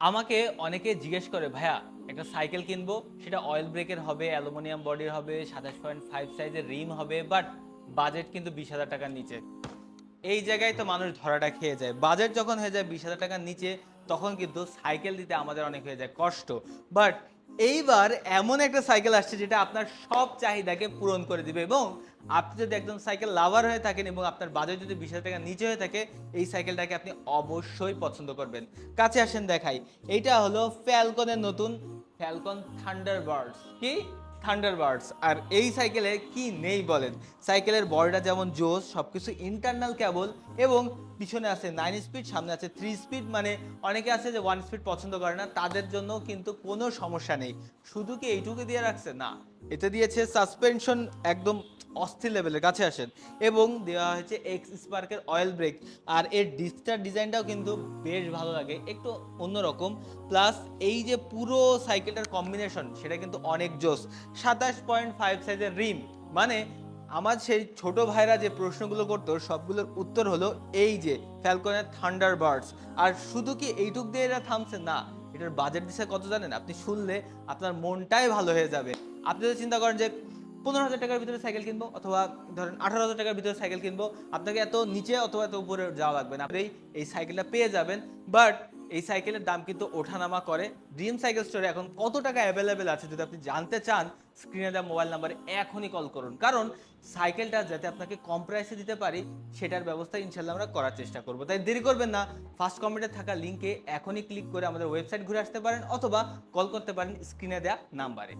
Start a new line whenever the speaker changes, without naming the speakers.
আমাকে অনেকে জিজ্ঞেস করে, ভাইয়া, একটা সাইকেল কিনবো? সেটা অয়েল ব্রেকের হবে, অ্যালুমিনিয়াম বডির হবে, সাতাশ পয়েন্ট ফাইভ সাইজের রিম হবে বাট বাজেট কিন্তু বিশ হাজার টাকার নিচে। এই জায়গায় তো মানুষ ধরাটা খেয়ে যায়। বাজেট যখন হয়ে যায় বিশ হাজার টাকার নিচে, তখন কিন্তু সাইকেল দিতে আমাদের অনেক হয়ে যায় কষ্ট। বাট এইবার এমন একটা সাইকেল আসছে যেটা আপনার সব চাহিদাকে পূরণ করে দিবে এবং আপনি যদি একদম সাইকেল লাভার হয়ে থাকেন এবং আপনার বাজেট যদি বিশ টাকা নিচে হয়ে থাকে, এই সাইকেলটাকে আপনি অবশ্যই পছন্দ করবেন। কাছে আসেন দেখাই। এইটা হলো ফ্যালকনের নতুন ফ্যালকন থান্ডার বার্ডস কি? থান্ডারবার্ডস। আর এই সাইকেলে কি নেই বলেন? সাইকেলের বডিটা যেমন জোস সব কিছু ইন্টারনাল কেবল এবং পিছনে আছে নাইন স্পিড সামনে আছে থ্রি স্পিড মানে অনেকে আছে যে ওয়ান স্পিড পছন্দ করে না, তাদের জন্য কিন্তু কোনো সমস্যা নেই। শুধু কি এইটুকু দিয়ে রাখছে? না। এতে দিয়েছে সাসপেনশন একদম অস্থির লেভেলের কাছে আসেন এবং দেওয়া হয়েছে এক্স স্পার্কের অয়েল ব্রেক আর এর ডিসটার ডিজাইনটাও কিন্তু বেশ ভালো লাগে, একটু অন্যরকম। প্লাস এই যে পুরো সাইকেলটার কম্বিনেশন সেটা কিন্তু অনেক জোস সাতাশ পয়েন্ট ফাইভ সাইজের রিম মানে আমার সেই ছোট ভাইরা যে প্রশ্নগুলো করতো, সবগুলোর উত্তর হলো এই যে ফ্যালকনের থান্ডার বার্ডস আর শুধু কি এইটুক দিয়ে এরা থামছে না, এটার বাজেট দিছে কত জানেন? আপনি শুনলে আপনার মনটাই ভালো হয়ে যাবে। আপনি যদি চিন্তা করেন যে পনেরো হাজার টাকার ভিতরে সাইকেল কিনবো অথবা ধরেন আঠারো হাজার টাকার ভিতরে সাইকেল কিনবো। আপনাকে এত নিচে অথবা এত উপরে যাওয়া লাগবে না। আপনি এই সাইকেলটা পেয়ে যাবেন। বাট এই সাইকেলের দাম কিন্তু ওঠানামা করে। ড্রিম সাইকেল স্টোরে এখন কত টাকা অ্যাভেলেবেল আছে যদি আপনি জানতে চান স্ক্রিনে দেওয়া মোবাইল নাম্বারে এখনই কল করুন। কারণ সাইকেলটা যাতে আপনাকে কম প্রাইসে দিতে পারি, সেটার ব্যবস্থা ইনশাল্লাহ আমরা করার চেষ্টা করব। তাই দেরি করবেন না। ফার্স্ট কমেন্টে থাকা লিঙ্কে এখনই ক্লিক করে আমাদের ওয়েবসাইট ঘুরে আসতে পারেন অথবা কল করতে পারেন স্ক্রিনে দেওয়া নাম্বারে